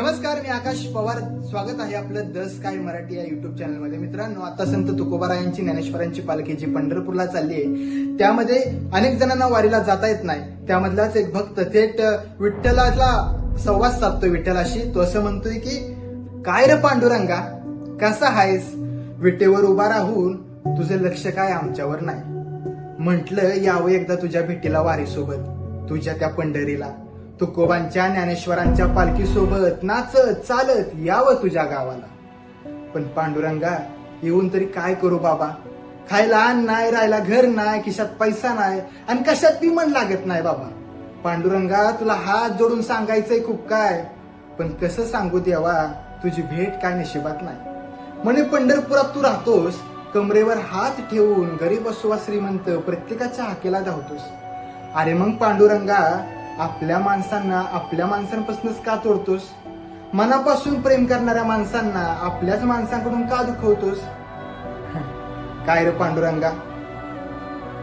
नमस्कार मी आकाश पवार. स्वागत आहे आपलं दस काय मराठी या युट्यूब चॅनलमध्ये मित्रांनो आता संत तुकोबारायांची ज्ञानेश्वरांची पालखी जी पंढरपूरला चालली आहे त्यामध्ये अनेक जणांना वारीला जाता येत नाही. त्यामधलाच एक भक्त थेट विठ्ठलाला संवाद साधतो विठ्ठलाशी. तो असं म्हणतोय की काय रे पांडुरंगा? कसा आहेस? विटेवर उभा राहून तुझं लक्ष काय आमच्यावर नाही? म्हटलं यावं एकदा तुझ्या भेटीला वारीसोबत. तुझ्या त्या पंढरीला. तुकोबांच्या ज्ञानेश्वरांच्या पालखीसोबत नाचत चालत यावं तुझ्या गावाला. पण पांडुरंगा येऊन तरी काय करू बाबा? खायला अन्न नाही राहायला घर नाही खिशात पैसा नाही आणि कशात बी मन लागत नाही बाबा? पांडुरंगा तुला हात जोडून सांगायचंय खूप काय? पण कसं सांगू देवा तुझी भेट काय नशिबात नाही म्हणे पंढरपुरात तू राहतोस कमरेवर हात ठेवून गरीब असो वा श्रीमंत प्रत्येकाच्या हाकेला धावतोस. अरे मग पांडुरंगा आपल्या माणसांना आपल्या माणसांपासूनच का तोडतोस? मनापासून प्रेम करणाऱ्या माणसांना आपल्याच माणसांकडून का दुखवतोस? काय रे पांडुरंगा?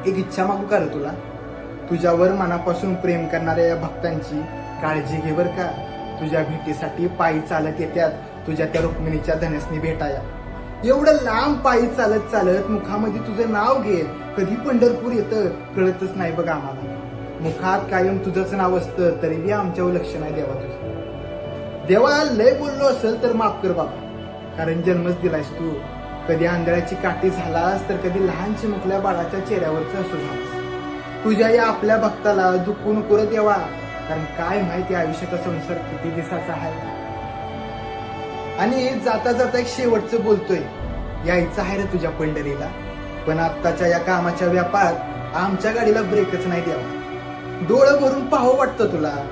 एक इच्छा मागू का रे तुला? तुझ्यावर मनापासून प्रेम करणाऱ्या या भक्तांची काळजी घे बर का. तुझ्या भेटीसाठी पायी चालत येत्यात. तुझ्या त्या रुक्मिणीच्या धनसनी भेटाया. एवढं लांब पायी चालत चालत मुखामध्ये तुझं नाव घे कधी पंढरपूर येतं कळतच नाही बघ आम्हाला. मुखात कायम तुझंच नाव असतं तरी बी आमच्यावर लक्ष नाही देवा तुझं. देवा लय बोललो असेल तर माफ कर बाबा. कारण जन्मच दिलायस तू. कधी आंधळ्याची काठी झालास तर कधी लहान चिमुकल्या बाळाच्या चेहऱ्यावरच असू झालास. तुझ्या या आपल्या भक्ताला दुखू नको देवा. कारण काय माहिती आयुष्याचा संसार किती दिवसाचा आहे. आणि जाता जाता एक शेवटचं बोलतोय. यायचं आहे रे तुझ्या पंढरीला. पण आत्ताच्या या कामाच्या व्यापारात आमच्या गाडीला ब्रेकच नाही द्यावा. डोळं भरून पाहावं वाटतं तुला.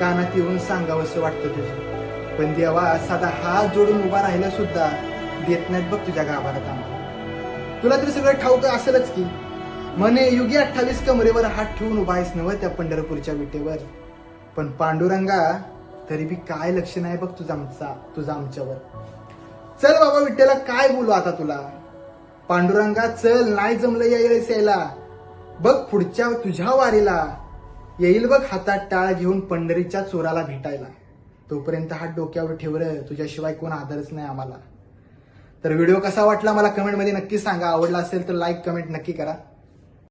कानात येऊन सांगावंसं वाटतं तुझं. पण देवा साधा हात जोडून उभा राहिला सुद्धा देत नाहीत बघ तुझ्या गाभारात आम्हाला. तुला तरी सगळं ठाऊक असेलच की. म्हणे युगी अठ्ठावीस कमरेवर हात ठेवून उभा आहेस नव्ह त्या पंढरपूरच्या विटेवर. पण पांडुरंगा तरी बी काय लक्ष नाही बघ तुझा आमचा तुझा आमच्यावर. चल बाबा विठ्ठला काय बोलू आता तुला? पांडुरंगा चल नाही जमलं यायला यायला. बघ पुढच्या तुझ्या वारीला. येईल बघ हातात टाळ घेऊन पंढरीच्या चोराला भेटायला. तोपर्यंत हात डोक्यावर ठेवर तुझ्याशिवाय कोण आदरच नाही आम्हाला. तर व्हिडिओ कसा वाटला मला कमेंटमध्ये नक्की सांगा. आवडला असेल तर लाईक कमेंट नक्की करा.